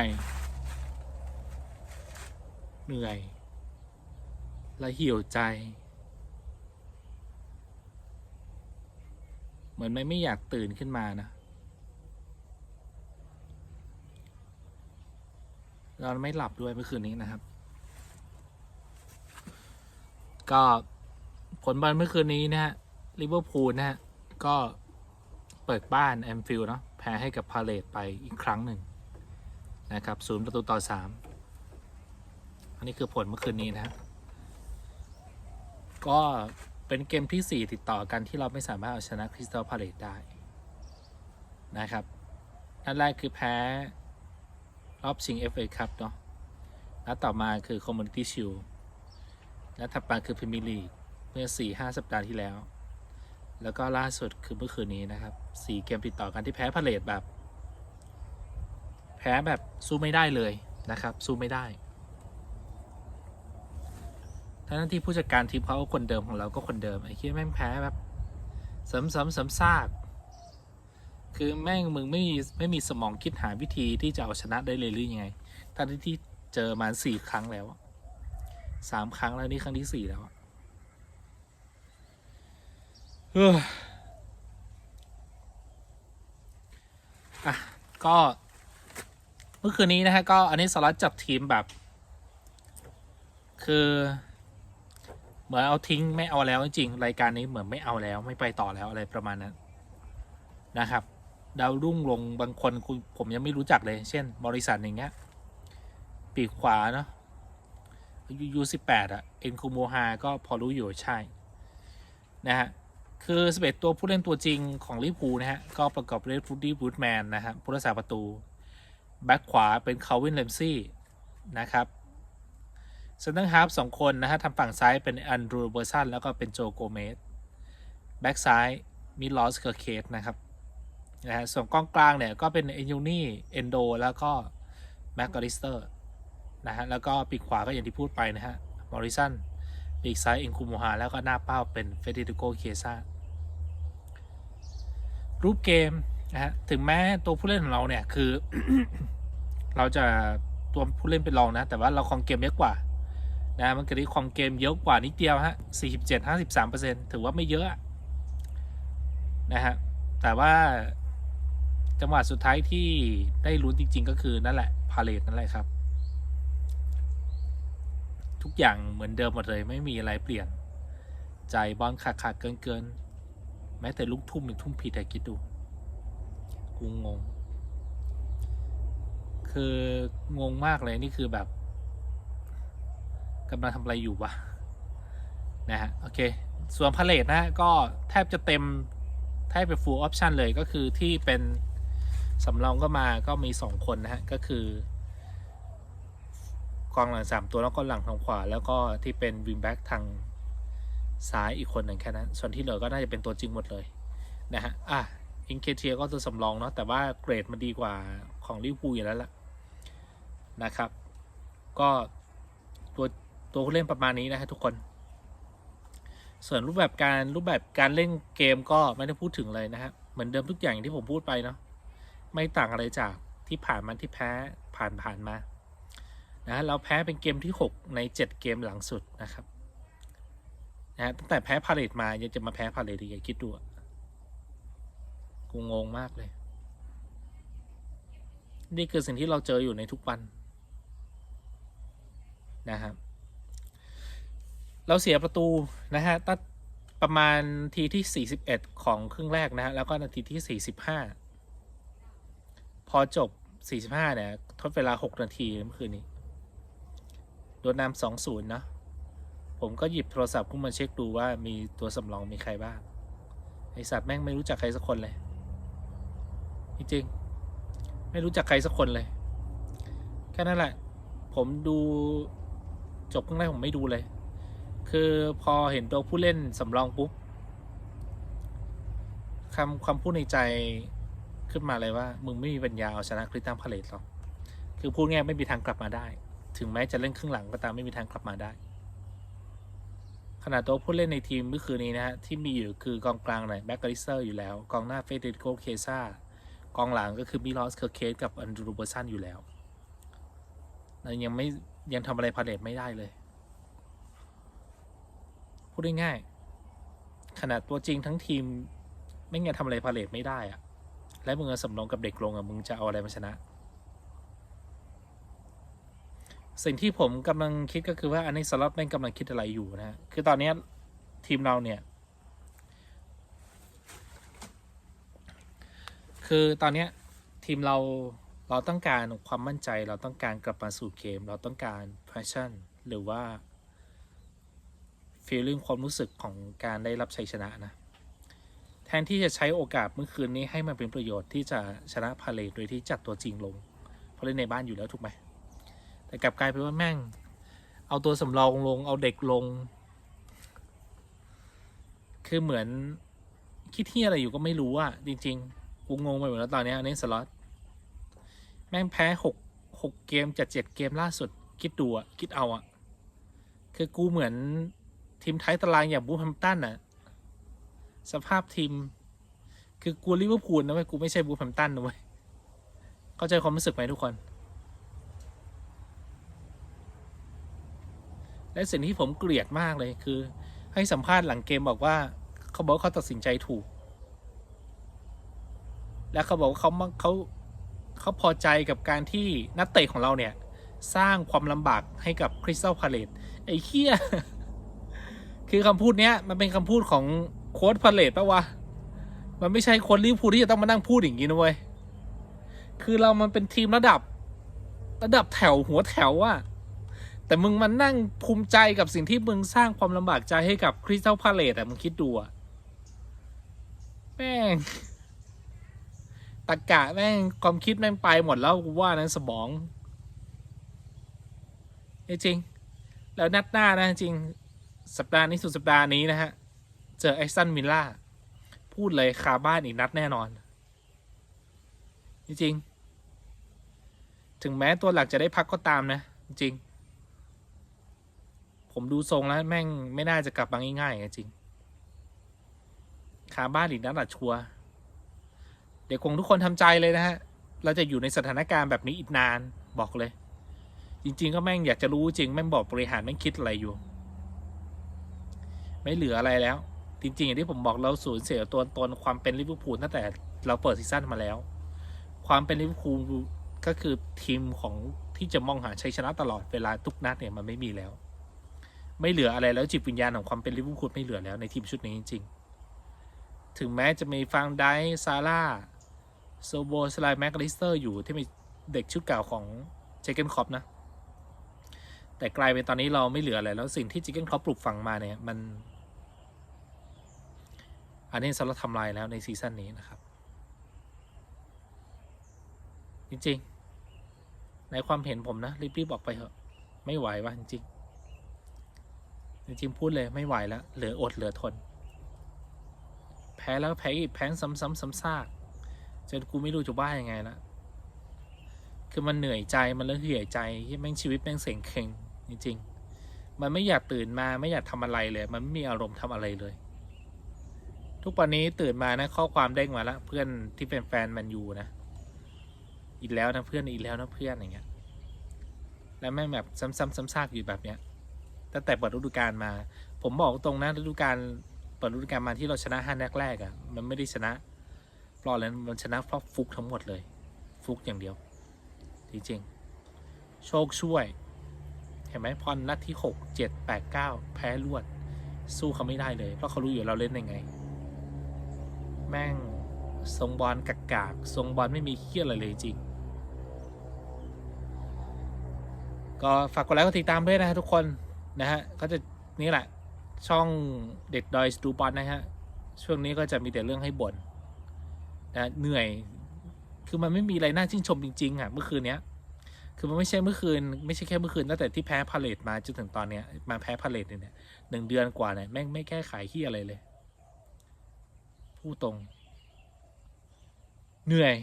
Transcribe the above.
อย เหนื่อย และหิวใจ เหมือนไม่ไม่อยากตื่นขึ้นมานะนอนไม่หลับด้วยเมื่อคืนนี้นะครับ ก็ผลบอลเมื่อคืนนี้นะฮะลิเวอร์พูลนะฮะ ก็เปิดบ้านแอมฟิลด์เนาะแพ้ให้กับพาเลตไปอีกครั้งหนึ่ง นะครับศูนย์ประตูต่อสามอันนี้คือผลเมื่อคืนนี้นะ ก็เป็นเกมที่ 4 ติดต่อกันที่เราไม่สามารถเอาชนะคริสตัลพาเลตได้นะครับนัดแรกคือแพ้ รอบชิง FA ครับเนาะนัดต่อมาคือ Community Shield นัดถัดมาคือ Premier League เมื่อ 4-5 สัปดาห์ที่แล้ว แล้วก็ล่าสุดคือเมื่อคืนนี้นะครับ 4 เกมติดต่อกันที่แพ้พาเลตแบบ แพ้แบบสู้ไม่ได้เลยนะครับ สู้ไม่ได้ทั้งที่ผู้จัดการทีมเขาคนเดิมของเราก็คนเดิมไอ้เคียแม่งแพ้แบบสมสมสมซากคือแม่งมึงไม่มีไม่มีสมองคิดหาวิธีที่จะเอาชนะได้เลยหรือยังไงทั้งที่เจอมาสี่ครั้งแล้วสามครั้งแล้วนี่ครั้งที่สี่แล้วอะเฮ้ออะก็ เมื่อคืนนี้นะฮะก็อันนี้สลัดจับทีมแบบ คือ เหมือนเอาทิ้งไม่เอาแล้วจริงรายการนี้เหมือนไม่เอาแล้ว ไม่ไปต่อแล้วอะไรประมาณนั้นนะครับ ดาวรุ่งลงบางคนคุณผมยังไม่รู้จักเลย เช่น บริษัทอย่างเงี้ย ปีกขวาเนาะยูสิบแปดอะเอ็นคูโมฮาก็พอรู้อยู่ใช่ นะฮะคือสเปดตัวผู้เล่นตัวจริงของลิเวอร์พูลนะฮะ ก็ประกอบด้วยฟูดดี้บูดแมนนะฮะผู้รักษาประตู แบ็คขวาเป็นคาวินเลมซี่นะครับเซนเตอร์ฮาร์ฟสองคนนะฮะทำฝั่งซ้ายเป็นอันดรูเบอร์สันแล้วก็เป็นโจโกเมสแบ็คซ้ายมิลอสเคอร์เคสนะครับนะฮะส่วนกล้องกลางเนี่ยก็เป็นเอ็นยูนี่เอนโดแล้วก็แม็กกอริสเตอร์นะฮะแล้วก็ปีกขวาก็อย่างที่พูดไปนะฮะมอริสันปีกซ้ายเอ็นคูโมฮาแล้วก็หน้าเป้าเป็นเฟเดริโกเคซารูปเกม นะฮะถึงแม้ตัวผู้เล่นของเราเนี่ยคือ เราจะตัวผู้เล่นเป็นรองนะ แต่ว่าเราครองเกมเยอะกว่านะมันกระดิครองเกมเยอะกว่านิดเดียวฮะ47 53%ถือว่าไม่เยอะนะฮะแต่ว่าจังหวะสุดท้ายที่ได้ลุ้นจริง ๆ ก็คือนั่นแหละพาเลตนั่นแหละครับ ทุกอย่างเหมือนเดิมหมดเลยไม่มีอะไรเปลี่ยน ใจบอลขาดขาดเกินเกินแม้แต่ลูกทุ่มยังทุ่มผิดแต่คิดดู กูงง คืองงมากเลยนี่คือแบบกำลังทำอะไรอยู่วะนะฮะโอเค ส่วนพาเลตนะฮะก็แทบจะเต็มแทบเป็น full option เลยก็คือที่เป็นสำรองก็มาก็มี 2 คนนะฮะ ก็คือกองหลัง 3 ตัวแล้วก็หลังทางขวา แล้วก็ที่เป็นวิงแบ็กทางซ้ายอีกคนหนึ่งแค่นั้น ส่วนที่เหลือก็น่าจะเป็นตัวจริงหมดเลยนะฮะ อะ อิงเคเทียก็ตัวสำรองเนาะแต่ว่าเกรดมันดีกว่าของลิเวอร์พูลอยู่แล้วล่ะนะครับ ก็ตัวตัวผู้เล่นประมาณนี้นะฮะทุกคน ส่วนรูปแบบการรูปแบบการเล่นเกมก็ไม่ได้พูดถึงเลยนะฮะเหมือนเดิมทุกอย่างที่ผมพูดไปเนาะไม่ต่างอะไรจากที่ผ่านมาที่แพ้ผ่านผ่านมานะฮะเราแพ้เป็นเกมที่ 6 ใน 7 เกมหลังสุดนะครับนะฮะตั้งแต่แพ้พาเลตมายังจะมาแพ้พาเลตอีกคิดดู กูงงมากเลย นี่คือสิ่งที่เราเจออยู่ในทุกวันนะครับ เราเสียประตูนะฮะตั้งประมาณทีที่ 41 ของครึ่งแรกนะฮะแล้วก็นาทีที่ 45 พอจบ 45 เนี่ย ทดเวลา 6 นาทีเมื่อคืนนี้โดนนำ2-0นะผมก็หยิบโทรศัพท์ขึ้นมาเช็คดูว่ามีตัวสำรองมีใครบ้าง ไอสัตว์แม่งไม่รู้จักใครสักคนเลย จริงๆ ไม่รู้จักใครสักคนเลย แค่นั้นแหละ ผมดูจบครึ่งแรกผมไม่ดูเลย คือพอเห็นตัวผู้เล่นสำรองปุ๊บคำความพูดในใจขึ้นมาเลยว่า มึงไม่มีปัญญาเอาชนะคริสตัลพาเลตหรอก คือพูดง่ายไม่มีทางกลับมาได้ ถึงแม้จะเล่นครึ่งหลังก็ตามไม่มีทางกลับมาได้ขนาดตัวผู้เล่นในทีมเมื่อคืนนี้นะฮะที่มีอยู่คือกองกลางหน่อยแบ็กกริสเซอร์อยู่แล้ว กองหน้าเฟเดริโกเคซ่า กองหลังก็คือมิลอสเคอร์เคสกับอันดรูเบอร์สันอยู่แล้วยังไม่ยังทำอะไรพาเลตไม่ได้เลย พูดง่ายๆขนาดตัวจริงทั้งทีม ไม่งั้ทำอะไรพาเลตไม่ได้อะและมึงเอสำรองกับเด็กลงอะมึงจะเอาอะไรมาชนะ สิ่งที่ผมกำลังคิดก็คือว่าอันนี้สล็อตแม่งกำลังคิดอะไรอยู่นะฮะคือตอนนี้ทีมเราเนี่ย คือตอนเนี้ยทีมเราเราต้องการความมั่นใจเราต้องการกลับมาสู่เกม เราต้องการ passion หรือว่า feeling ความรู้สึกของการได้รับชัยชนะนะ แทนที่จะใช้โอกาสเมื่อคืนนี้ให้มันเป็นประโยชน์ที่จะชนะพาเลทโดยที่จัดตัวจริงลง เพราะเล่นในบ้านอยู่แล้วถูกไหมแต่กลับกลายเป็นว่าแม่ง เอาตัวสำรองลง เอาเด็กลง คือเหมือนคิดที่อะไรอยู่ก็ไม่รู้อะจริง ๆ กูงงไปหมดแล้วตอนนี้อันนี้สล็อตแม่งแพ้หกหกเกมจากเจ็ดเกมล่าสุด คิดดูอะคิดเอาอะคือกูเหมือนทีมท้ายตารางอย่างบูแฮมตันอะสภาพทีม คือกูลิเวอร์พูลนะเว้ยกูไม่ใช่บูแฮมตันนะเว้ยเข้าใจความรู้สึกไหมทุกคน และสิ่งที่ผมเกลียดมากเลยคือ ให้สัมภาษณ์หลังเกมบอกว่า เขาบอกเขาตัดสินใจถูก และเขาบอกว่าเขาเขาเขาพอใจกับการที่นักเตะของเราเนี่ย สร้างความลำบากให้กับคริสตัลพาเลตไอ้เคี้ย คือคำพูดเนี้ย มันเป็นคำพูดของโค้ดพาเลตปะวะ มันไม่ใช่คนลิเวอร์พูลที่จะต้องมานั่งพูดอย่างนี้นะเว้ย คือเรามันเป็นทีมระดับ ระดับแถวหัวแถวอะแต่มึงมานั่งภูมิใจกับสิ่งที่มึงสร้างความลำบากใจให้กับคริสตัลพาเลตอะมึงคิดดูอะแม่ง ตะกะแม่งความคิดแม่งไปหมดแล้วกูว่านั้นสมองจริง แล้วนัดหน้านะจริง สัปดาห์นี้สุดสัปดาห์นี้นะฮะ เจอไอซันมิลล่า พูดเลยคาบ้านอีกนัดแน่นอน จริง ถึงแม้ตัวหลักจะได้พักก็ตามนะ จริง ผมดูทรงแล้วแม่งไม่น่าจะกลับมาง่ายๆจริง คาบ้านอีกนัดอะชัวร์ เดี๋ยวคงทุกคนทำใจเลยนะฮะ เราจะอยู่ในสถานการณ์แบบนี้อีกนานบอกเลย จริง ๆ ก็แม่งอยากจะรู้จริงแม่งบอกบริหารแม่งคิดอะไรอยู่ ไม่เหลืออะไรแล้ว จริง ๆ อย่างที่ผมบอกเราสูญเสียตัวตนความเป็นลิเวอร์พูลตั้งแต่เราเปิดซีซั่นมาแล้ว ความเป็นลิเวอร์พูลก็คือทีมของที่จะมองหาชัยชนะตลอดเวลาทุกนัดเนี่ยมันไม่มีแล้ว ไม่เหลืออะไรแล้วจิตวิญญาณของความเป็นลิเวอร์พูลไม่เหลือแล้วในทีมชุดนี้จริง ๆ ถึงแม้จะมีฟังไดซาร่า โซโบสไลแมกลิสเตอร์อยู่ที่มีเด็กชุดเก่าของเจเกนคอปนะ แต่กลายเป็นตอนนี้เราไม่เหลืออะไรแล้วสิ่งที่เจเกนคอปปลูกฝังมาเนี่ย มัน อันนี้สำหรับทำลายแล้วในซีซั่นนี้นะครับ จริงๆ ในความเห็นผมนะรีบๆออกไปเถอะ ไม่ไหววะจริงจริงพูดเลยไม่ไหวแล้วเหลืออดเหลือทน แพ้แล้วแพ้อีกแพ้ซ้ำๆซ้ำซาก จนกูไม่รู้จะว่ายังไงละคือมันเหนื่อยใจมันเริ่มเหี่ยใจที่แม่งชีวิตแม่งเสียงเค็งจริงๆ มันไม่อยากตื่นมาไม่อยากทำอะไรเลย มันไม่มีอารมณ์ทำอะไรเลย ทุกวันนี้ตื่นมานะ ข้อความเด้งมาแล้วเพื่อนที่เป็นแฟนมันอยู่นะอีกแล้วนะเพื่อนอีกแล้วนะเพื่อนอย่างเงี้ย แล้วแม่งแบบซ้ำๆซ้ำซากอยู่แบบเนี้ยตั้งแต่เปิดฤดูกาลมา ผมบอกตรงนะฤดูกาลเปิดฤดูกาลมาที่เราชนะห้านัดแรกอะ่ะ มันไม่ได้ชนะ เพราะอะไรมันชนะเพราะฟุกทั้งหมดเลย ฟุกอย่างเดียว จริงๆ โชคช่วย เห็นไหมพอนัดที่หกเจ็ดแปดเก้าแพ้รวด สู้เขาไม่ได้เลย เพราะเขารู้อยู่เราเล่นยังไง แม่งทรงบอลกากากทรงบอลไม่มีเคี้ยอะไรเลยจริง ก็ฝากกดไลค์กดติดตามด้วยนะฮะทุกคนนะฮะก็จะนี่แหละช่องเด็ดดอยสตูบอลนะฮะ ช่วงนี้ก็จะมีแต่เรื่องให้บ่น นะเหนื่อย คือมันไม่มีอะไรน่าชื่นชมจริงๆอะเมื่อคืนเนี้ย คือมันไม่ใช่เมื่อคืน ไม่ใช่แค่เมื่อคืนตั้งแต่ที่แพ้พาเลตมาจนถึงตอนเนี้ยมาแพ้พาเลตเนี่ยหนึ่งเดือนกว่าเนี่ยแม่งไม่แก้ไขที่อะไรเลย พูดตรง เหนื่อย